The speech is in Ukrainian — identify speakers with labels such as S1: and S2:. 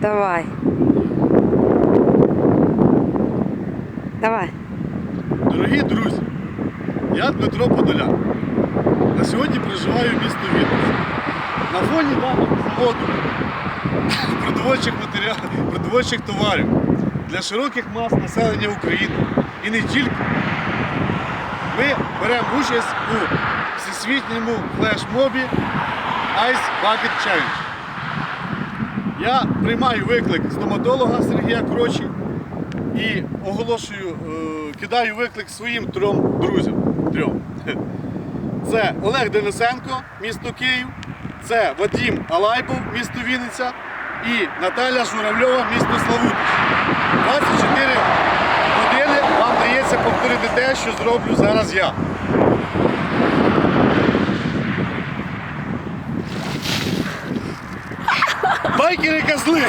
S1: Давай. Давай.
S2: Дорогі друзі, я Дмитро Подолян. На сьогодні проживаю в місто Вінниці. На фоні даного заводу продовольчих матеріалів, продовольчих товарів для широких мас населення України і не тільки. Ми беремо участь у всесвітньому флешмобі Ice Bucket Challenge. Я приймаю виклик стоматолога Сергія Крочі і оголошую, е, кидаю виклик своїм трьом друзям. Трьом. Це Олег Денисенко, місто Київ, це Вадим Алайбов, місто Вінниця і Наталя Журавльова, місто Славутич. 24 години вам дається повторити те, що зроблю зараз я. Байкери козли!